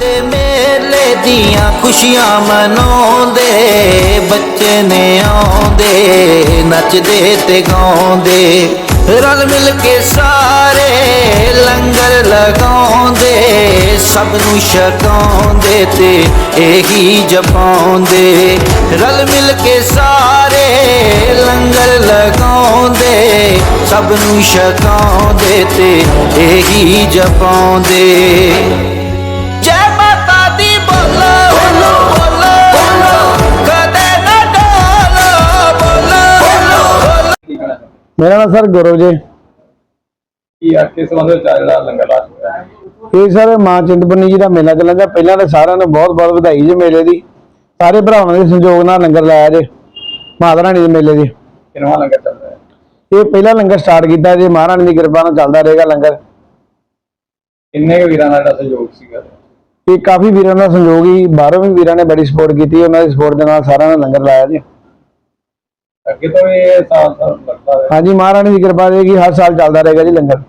ਮੇਲੇ ਦੀਆਂ ਖੁਸ਼ੀਆਂ ਮਨਾਉਂਦੇ, ਬੱਚੇ ਨੇ ਆਉਂਦੇ, ਨੱਚਦੇ ਤੇ ਗਾਉਂਦੇ। ਰਲ ਮਿਲ ਕੇ ਸਾਰੇ ਲੰਗਰ ਲਗਾਉਂਦੇ, ਸਭ ਨੂੰ ਛਕਾਉਂਦੇ ਤੇ ਇਹੀ ਜਪਾਉਂਦੇ। ਰਲ ਮਿਲ ਕੇ ਸਾਰੇ ਲੰਗਰ ਲਗਾਉਂਦੇ, ਸਭ ਨੂੰ ਛਕਾਉਂਦੇ ਤੇ ਇਹੀ ਜਪਾਉਂਦੇ। ਮੇਰਾ ਨਾਮ ਸਰ ਗੁਰੂ ਜੀ। ਕੀ ਆ ਕਿਸ ਸੰਬੰਧ ਵਿੱਚ ਜਿਹੜਾ ਲੰਗਰ ਲਾ ਚੁੱਕਾ ਹੈ ਇਹ ਸਰ ਮਾਂ ਚਿੰਤਪੁਰਨੀ ਜੀ ਦਾ ਮੇਲਾ ਚੱਲਣ ਦਾ ਪਹਿਲਾਂ ਤਾਂ ਸਾਰਿਆਂ ਨੂੰ ਬਹੁਤ ਬਹੁਤ ਵਧਾਈ ਜੀ ਮੇਲੇ ਦੀ। ਸਾਰੇ ਭਰਾਵਾਂ ਦੇ ਸੰਯੋਗ ਨਾਲ ਲੰਗਰ ਲਾਇਆ ਜੇ ਮਾਤਾ ਰਾਣੀ ਦੇ ਮੇਲੇ ਦੀ। ਕਿਨਵਾ ਲੰਗਰ ਚੱਲ ਰਿਹਾ? ਹੈ ਇਹ ਪਹਿਲਾ ਲੰਗਰ ਸਟਾਰਟ ਕੀਤਾ ਜੀ ਮਹਾਰਾਣੀ ਦੀ ਕਿਰਪਾ ਨਾਲ ਚੱਲਦਾ ਰਹੇਗਾ ਲੰਗਰ। ਕਿੰਨੇ ਕੁ ਵੀਰਾਂ ਦਾ ਜਿਹੜਾ ਸਹਿਯੋਗ ਸੀਗਾ? ਇਹ ਕਾਫੀ ਵੀਰਾਂ ਦਾ ਸੰਯੋਗ ਹੀ ਬਾਹਰੋਂ ਵੀ ਵੀਰਾਂ ਨੇ ਬੜੀ ਸਪੋਰਟ ਕੀਤੀ ਉਹਨਾਂ ਦੀ ਸਪੋਰਟ ਦੇ ਨਾਲ ਸਾਰਿਆਂ ਨੇ ਲੰਗਰ ਲਾਇਆ ਜੀ। ਅੱਗੇ ਤੋਂ ਵੀ ਇਹ ਸਾਲ ਸਾਲ ਲੱਗਦਾ ਹੈ ਹਾਂਜੀ ਮਹਾਰਾਣੀ ਦੀ ਕਿਰਪਾ ਰਹੇਗੀ ਹਰ ਸਾਲ ਚੱਲਦਾ ਰਹੇਗਾ ਜੀ ਲੰਗਰ।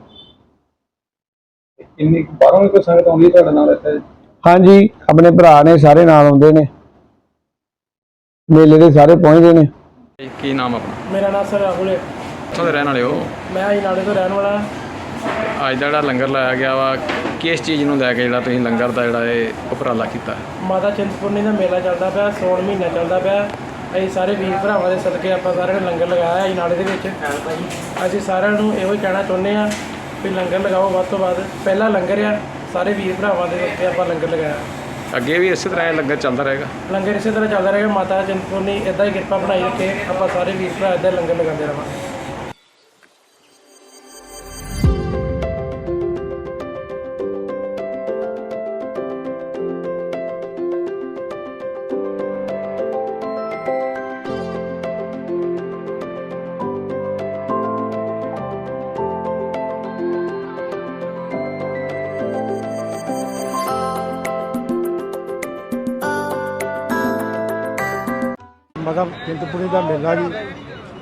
ਕਿੰਨੀ ਕੁ ਬਾਹਰੋਂ ਵੀ ਕੋਈ ਸੰਗਤ ਆਉਂਦੀ ਹੈ ਤੁਹਾਡੇ ਨਾਲ ਇੱਥੇ? ਹਾਂਜੀ ਆਪਣੇ ਭਰਾ ਨੇ ਸਾਰੇ ਨਾਲ ਆਉਂਦੇ ਨੇ। ਮੇਲੇ ਦੇ ਸਾਰੇ ਪਹੁੰਚਦੇ ਨੇ। ਕੀ ਨਾਮ ਆਪਣਾ? ਮੇਰਾ ਨਾਮ ਸਰ ਰਾਹੁਲ ਹੈ। ਕਿੱਥੋਂ ਦੇ ਰਹਿਣ ਵਾਲੇ ਹੋ? ਮੈਂ ਅਜਨਾਲੇ ਤੋਂ ਰਹਿਣ ਵਾਲਾ ਹਾਂ। ਅੱਜ ਦਾ ਜਿਹੜਾ ਲੰਗਰ ਲਾਇਆ ਗਿਆ ਵਾ ਕਿਸ ਚੀਜ਼ ਨੂੰ ਲੈ ਕੇ ਜਿਹੜਾ ਤੁਸੀਂ ਲੰਗਰ ਦਾ ਜਿਹੜਾ ਇਹ ਉਪਰਾਲਾ ਕੀਤਾ? ਮਾਤਾ ਚਿੰਤਪੁਰਨੀ ਦਾ ਮੇਲਾ ਚੱਲਦਾ ਪਿਆ ਸੌਣ ਮਹੀਨਾ ਚੱਲਦਾ ਪਿਆ। ਅਸੀਂ ਸਾਰੇ ਵੀਰ ਭਰਾਵਾਂ ਦੇ ਸਦਕੇ ਆਪਾਂ ਸਾਰਿਆਂ ਨੇ ਲੰਗਰ ਲਗਾਇਆ ਅਜਨਾਲੇ ਦੇ ਵਿੱਚ। ਅਸੀਂ ਸਾਰਿਆਂ ਨੂੰ ਇਹੋ ਹੀ ਕਹਿਣਾ ਚਾਹੁੰਦੇ ਆ ਵੀ ਲੰਗਰ ਲਗਾਓ ਵੱਧ ਤੋਂ ਵੱਧ। ਪਹਿਲਾ ਲੰਗਰ ਆ ਸਾਰੇ ਵੀਰ ਭਰਾਵਾਂ ਦੇ ਸਦਕੇ ਆਪਾਂ ਲੰਗਰ ਲਗਾਇਆ। ਅੱਗੇ ਵੀ ਇਸੇ ਤਰ੍ਹਾਂ ਇਹ ਲੰਗਰ ਚੱਲਦਾ ਰਹੇਗਾ? ਲੰਗਰ ਇਸੇ ਤਰ੍ਹਾਂ ਚੱਲਦਾ ਰਹੇਗਾ ਮਾਤਾ ਚਿੰਤਪੁਰਨੀ ਇਦਾਂ ਹੀ ਕਿਰਪਾ ਬਣਾਈ ਰੱਖੇ ਆਪਾਂ ਸਾਰੇ ਵੀਰ ਭਰਾ ਇਦਾਂ ਲੰਗਰ ਲਗਾਉਂਦੇ ਰਹਾਂਗੇ ਮਤਲਬ ਚਿੰਤਪੁਰਨੀ ਦਾ ਮੇਲਾ ਜੀ,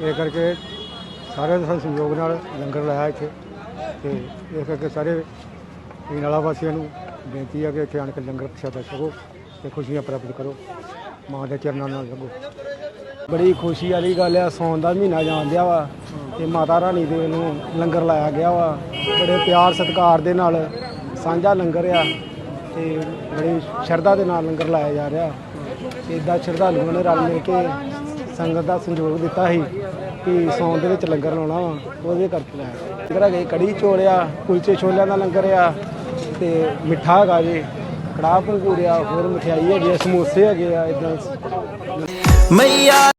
ਇਹ ਕਰਕੇ ਸਾਰਿਆਂ ਦੇ ਸਹਿਯੋਗ ਨਾਲ ਲੰਗਰ ਲਾਇਆ ਇੱਥੇ। ਤੇ ਇਹ ਕਰਕੇ ਸਾਰੇ ਪੀਣ ਵਾਸੀਆਂ ਨੂੰ ਬੇਨਤੀ ਹੈ ਕਿ ਇੱਥੇ ਆਣ ਕੇ ਲੰਗਰ ਪ੍ਰਸ਼ਾਦਾ ਛਕੋ ਤੇ ਖੁਸ਼ੀਆਂ ਪ੍ਰਾਪਤ ਕਰੋ। ਮਾਂ ਦੇ ਚਰਨਾਂ ਨਾਲ ਲੱਗੋ ਬੜੀ ਖੁਸ਼ੀ ਵਾਲੀ ਗੱਲ ਆ, ਸੌਣ ਦਾ ਮਹੀਨਾ ਜਾਣ ਜਾਂਦਿਆ ਵਾ ਤੇ ਮਾਤਾ ਰਾਣੀ ਦੇ ਨੂੰ ਲੰਗਰ ਲਾਇਆ ਗਿਆ ਵਾ। ਬੜੇ ਪਿਆਰ ਸਤਿਕਾਰ ਦੇ ਨਾਲ ਸਾਂਝਾ ਲੰਗਰ ਆ ਤੇ ਬੜੀ ਸ਼ਰਧਾ ਦੇ ਨਾਲ ਲੰਗਰ ਲਾਇਆ ਜਾ ਰਿਹਾ। ਇਦਾਂ ਸ਼ਰਧਾਲੂਆਂ ਨੇ ਰਲ ਮਿਲ ਕੇ ਸੰਗਤ ਦਾ ਸੰਯੋਗ ਦਿੱਤਾ ਸੀ ਕਿ ਸੌਣ ਦੇ ਵਿੱਚ ਲੰਗਰ ਲਾਉਣਾ ਵਾ, ਉਹਦੇ ਕਰਕੇ ਲਾਇਆ। ਲੰਗਰ ਹੈਗੇ ਕੜੀ ਚੌਲ ਆ ਕੁਲਚੇ ਛੋਲਿਆਂ ਦਾ ਲੰਗਰ ਆ ਤੇ ਮਿੱਠਾ ਹੈਗਾ ਜੀ, ਕੜਾਹ ਭੰਗੂਰ ਆ, ਹੋਰ ਮਠਿਆਈ ਹੈਗੀ ਆ, ਸਮੋਸੇ ਹੈਗੇ ਆ ਇਦਾਂ ਮਈਆ